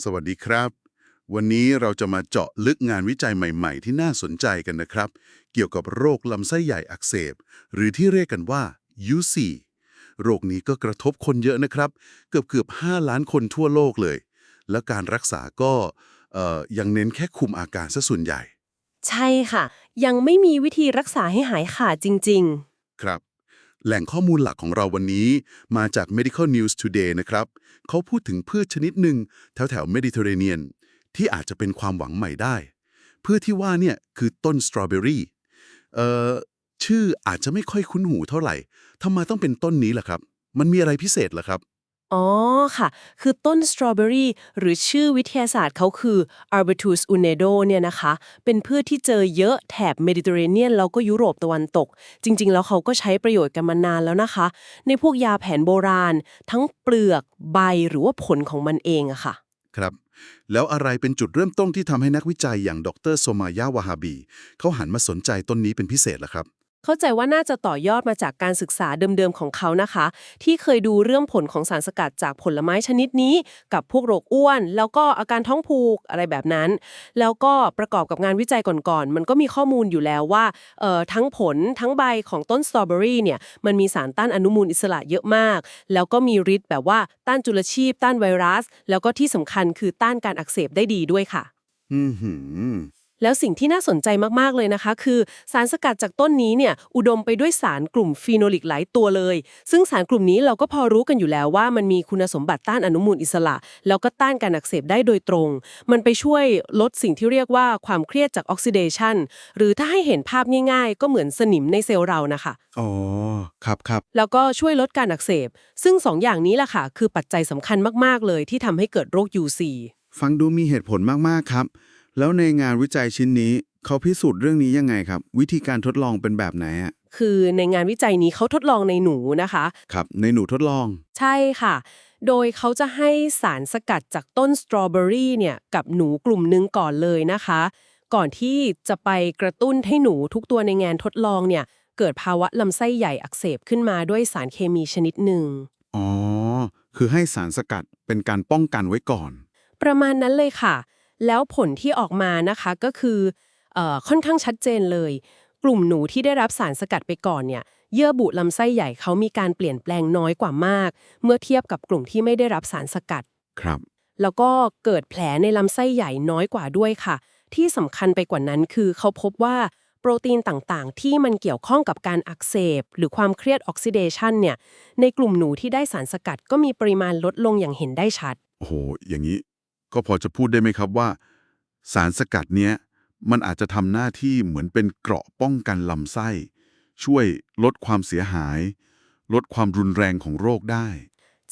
สวัสดีครับ วันนี้เราจะมาเจาะลึกงานวิจัยใหม่ ๆ ที่น่าสนใจกันนะครับ เกี่ยวกับโรคลำไส้ใหญ่อักเสบ หรือที่เรียกกันว่า UC โรคนี้ก็กระทบคนเยอะนะครับ เกือบเกือบ5ล้านคนทั่วโลกเลย แล้วการรักษาก็เอ่อยังเน้นแค่คุมอาการซะส่วนใหญ่ ใช่ค่ะ ยังไม่มีวิธีรักษาให้หายขาดจริงครับ แหล่งข้อมูลหลักของเราวันนี้ มาจาก Medical News Today นะครับ เขาพูดถึงพืชชนิดหนึ่งแถวแถวเมดิเตอร์เรเนียน ที่อาจจะเป็นความหวังใหม่ได้ พืชที่ว่าเนี่ยคือต้นสตรอเบอรี่เอ่อชื่ออาจจะไม่ค่อยคุ้นหูเท่าไหร่ทำไมต้องเป็นต้นนี้ล่ะครับ มันมีอะไรพิเศษล่ะครับ อ๋อค่ะ คือต้นสตรอเบอรี่หรือชื่อวิทยาศาสตร์เขาคือ Arbutus unedo เนี่ยนะคะ เป็นพืชที่เจอเยอะแถบเมดิเตอร์เรเนียนแล้วก็ยุโรปตะวันตก จริง ๆ แล้วเขาก็ใช้ประโยชน์กันมานานแล้วนะคะ ในพวกยาแผนโบราณ ทั้งเปลือกใบหรือว่าผลของมันเองอะค่ะ ครับ แล้วอะไรเป็นจุดเริ่มต้นที่ทำให้นักวิจัยอย่างดรโซมายาวาฮาบีเขาหันมาสนใจต้นนี้เป็นพิเศษล่ะครับ เข้าใจว่าน่าจะต่อยอดมาจากการศึกษาเดิมๆของเขานะคะ ที่เคยดูเรื่องผลของสารสกัดจากผลไม้ชนิดนี้ กับพวกโรคอ้วน แล้วก็อาการท้องผูกอะไรแบบนั้น แล้วก็ประกอบกับงานวิจัยก่อนๆ มันก็มีข้อมูลอยู่แล้วว่าเอ่อทั้งผลทั้งใบของต้นสตรอเบอรี่เนี่ยมันมีสารต้านอนุมูลอิสระเยอะมาก แล้วก็มีฤทธิ์แบบว่าต้านจุลชีพ ต้านไวรัส แล้วก็ที่สำคัญคือต้านการอักเสบได้ดีด้วยค่ะ อือหือ แล้วสิ่งที่น่าสนใจมากๆเลยนะคะ คือสารสกัดจากต้นนี้เนี่ยอุดมไปด้วยสารกลุ่มฟีโนลิกหลายตัวเลย ซึ่งสารกลุ่มนี้เราก็พอรู้กันอยู่แล้วว่ามันมีคุณสมบัติต้านอนุมูลอิสระ แล้วก็ต้านการอักเสบได้โดยตรง มันไปช่วยลดสิ่งที่เรียกว่าความเครียดจากออกซิเดชันหรือถ้าให้เห็นภาพง่ายๆ ก็เหมือนสนิมในเซลล์เรานะคะอ๋อครับครับแล้วก็ช่วยลดการอักเสบ ซึ่งสองอย่างนี้แหละค่ะ คือปัจจัยสำคัญมากๆเลยที่ทำให้เกิดโรค UC ฟังดูมีเหตุผลมากๆครับ แล้วในงานวิจัยชิ้นนี้เขาพิสูจน์เรื่องนี้ยังไงครับ วิธีการทดลองเป็นแบบไหนอะ คือในงานวิจัยนี้เขาทดลองในหนูนะคะ ครับ ในหนูทดลอง ใช่ค่ะ โดยเขาจะให้สารสกัดจากต้นสตรอเบอรี่เนี่ยกับหนูกลุ่มหนึ่งก่อนเลยนะคะ ก่อนที่จะไปกระตุ้นให้หนูทุกตัวในงานทดลองเนี่ยเกิดภาวะลำไส้ใหญ่อักเสบขึ้นมาด้วยสารเคมีชนิดหนึ่ง อ๋อ คือให้สารสกัดเป็นการป้องกันไว้ก่อน ประมาณนั้นเลยค่ะ แล้วผลที่ออกมานะคะก็คือเออค่อนข้างชัดเจนเลย กลุ่มหนูที่ได้รับสารสกัดไปก่อนเนี่ยเยื่อบุลำไส้ใหญ่เขามีการเปลี่ยนแปลงน้อยกว่ามาก เมื่อเทียบกับกลุ่มที่ไม่ได้รับสารสกัดครับ แล้วก็เกิดแผลในลำไส้ใหญ่น้อยกว่าด้วยค่ะ ที่สำคัญไปกว่านั้นคือเขาพบว่าโปรตีนต่างๆ ที่มันเกี่ยวข้องกับการอักเสบ หรือความเครียดออกซิเดชันเนี่ยในกลุ่มหนูที่ได้สารสกัดก็มีปริมาณลดลงอย่างเห็นได้ชัดโอ้โหอย่างนี้ ก็พอจะพูดได้ไหมครับว่า สารสกัดเนี้ยมันอาจจะทำหน้าที่เหมือนเป็นเกราะป้องกันลำไส้ ช่วยลดความเสียหาย ลดความรุนแรงของโรคได้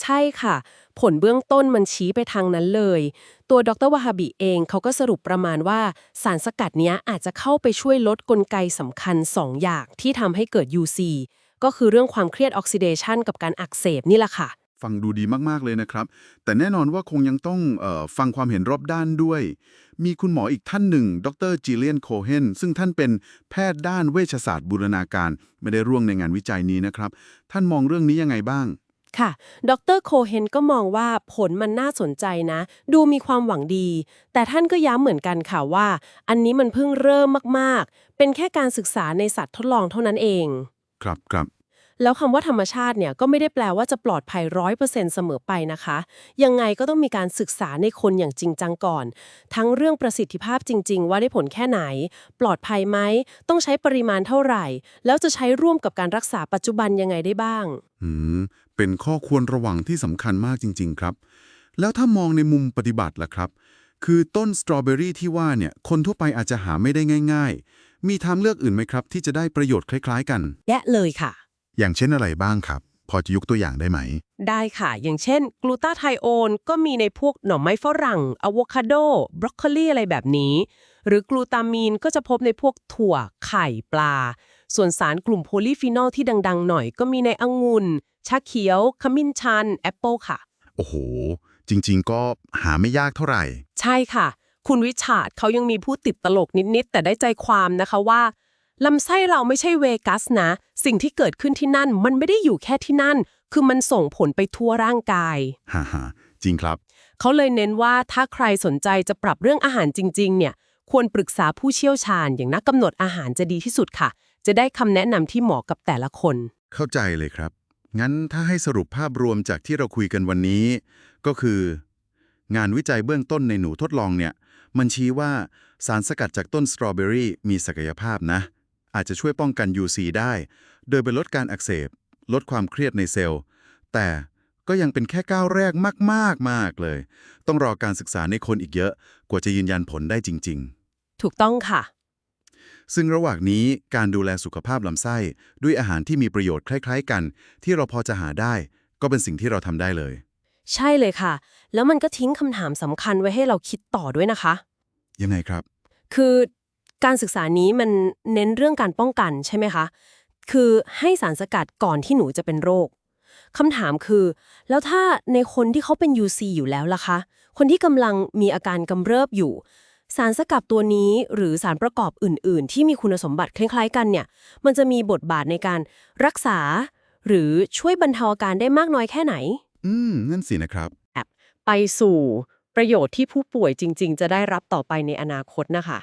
ใช่ค่ะ ผลเบื้องต้นมันชี้ไปทางนั้นเลย ตัวดรวาฮาบิเองเขาก็สรุปประมาณว่าสารสกัดนี้อาจจะเข้าไปช่วยลดกลไกสำคัญ 2 อย่างที่ทำให้เกิด UC ก็คือเรื่องความเครียดออกซิเดชันกับการอักเสบนี่แหละค่ะ ฟังดูดีมากๆเลยนะครับ แต่แน่นอนว่าคงยังต้องเออฟังความเห็นรอบด้านด้วย มีคุณหมออีกท่านหนึ่ง ดรจิเลียนโคเฮนซึ่งท่านเป็นแพทย์ด้านเวชศาสตร์บูรณาการ ไม่ได้ร่วมในงานวิจัยนี้นะครับ ท่านมองเรื่องนี้ยังไงบ้าง ค่ะ ดรโคเฮนก็มองว่าผลมันน่าสนใจนะ ดูมีความหวังดี แต่ท่านก็ย้ำเหมือนกันค่ะว่า อันนี้มันเพิ่งเริ่มมากๆ เป็นแค่การศึกษาในสัตว์ทดลองเท่านั้นเอง ครับครับ แล้วคำว่าธรรมชาติเนี่ยก็ไม่ได้แปลว่าจะปลอดภัยร้อยเปอร์เซ็นต์เสมอไปนะคะ ยังไงก็ต้องมีการศึกษาในคนอย่างจริงจังก่อน ทั้งเรื่องประสิทธิภาพจริง ๆ ว่าได้ผลแค่ไหน ปลอดภัยไหม ต้องใช้ปริมาณเท่าไหร่ แล้วจะใช้ร่วมกับการรักษาปัจจุบันยังไงได้บ้างอืมเป็นข้อควรระวังที่สำคัญมากจริง ๆ ครับ แล้วถ้ามองในมุมปฏิบัติล่ะครับ คือต้นสตรอเบอรี่ที่ว่าเนี่ยคนทั่วไปอาจจะหาไม่ได้ง่าย ๆ มีทางเลือกอื่นไหมครับ ที่จะได้ประโยชน์คล้าย ๆ กัน แยะเลยค่ะ อย่างเช่นอะไรบ้างครับ พอจะยกตัวอย่างได้ไหม ได้ค่ะ อย่างเช่น กลูตาไทโอนก็มีในพวกหน่อไม้ฝรั่งอะโวคาโด บรอกโคลีอะไรแบบนี้ หรือกลูตามีนก็จะพบในพวกถั่ว ไข่ปลา ส่วนสารกลุ่มโพลีฟีนอลที่ดัง ๆ หน่อย ก็มีในองุ่น ชาเขียว ขมิ้นชัน แอปเปิลค่ะ โอ้โห จริง ๆ ก็หาไม่ยากเท่าไหร่ ใช่ค่ะ คุณวิชาร์ดเขายังมีพูดติดตลกนิด ๆ แต่ได้ใจความนะคะว่า ลำไส้เราไม่ใช่เวกัสนะ สิ่งที่เกิดขึ้นที่นั่น มันไม่ได้อยู่แค่ที่นั่น คือมันส่งผลไปทั่วร่างกายฮ่าฮ่าจริงครับ เขาเลยเน้นว่าถ้าใครสนใจจะปรับเรื่องอาหารจริง ๆ เนี่ย ควรปรึกษาผู้เชี่ยวชาญ อย่างนักกำหนดอาหารจะดีที่สุดค่ะ จะได้คำแนะนำที่เหมาะกับแต่ละคน เข้าใจเลยครับ งั้นถ้าให้สรุปภาพรวมจากที่เราคุยกันวันนี้ ก็คือ งานวิจัยเบื้องต้นในหนูทดลองเนี่ย มันชี้ว่าสารสกัดจากต้นสตรอเบอรี่มีศักยภาพนะ อาจจะช่วยป้องกัน UC ได้ โดยไปลดการอักเสบ ลดความเครียดในเซลล์ แต่ก็ยังเป็นแค่ก้าวแรกมากๆมากเลย ต้องรอการศึกษาในคนอีกเยอะ กว่าจะยืนยันผลได้จริง ๆ ถูกต้องค่ะ ซึ่งระหว่างนี้การดูแลสุขภาพลำไส้ด้วยอาหารที่มีประโยชน์คล้าย ๆ กัน ที่เราพอจะหาได้ ก็เป็นสิ่งที่เราทำได้เลย ใช่เลยค่ะ แล้วมันก็ทิ้งคำถามสำคัญไว้ให้เราคิดต่อด้วยนะคะ ยังไงครับ คือ การศึกษานี้มันเน้นเรื่องการป้องกันใช่ไหมคะ คือให้สารสกัดก่อนที่หนูจะเป็นโรคคำถามคือ แล้วถ้าในคนที่เขาเป็น UC อยู่แล้วล่ะคะ คนที่กำลังมีอาการกำเริบอยู่ สารสกัดตัวนี้หรือสารประกอบอื่น ๆ ที่มีคุณสมบัติคล้าย ๆ กันเนี่ย มันจะมีบทบาทในการรักษา หรือช่วยบรรเทาอาการได้มากน้อยแค่ไหน อืม นั่นสินะครับ ไปสู่ประโยชน์ที่ผู้ป่วยจริง ๆ จะได้รับต่อไปในอนาคตนะคะ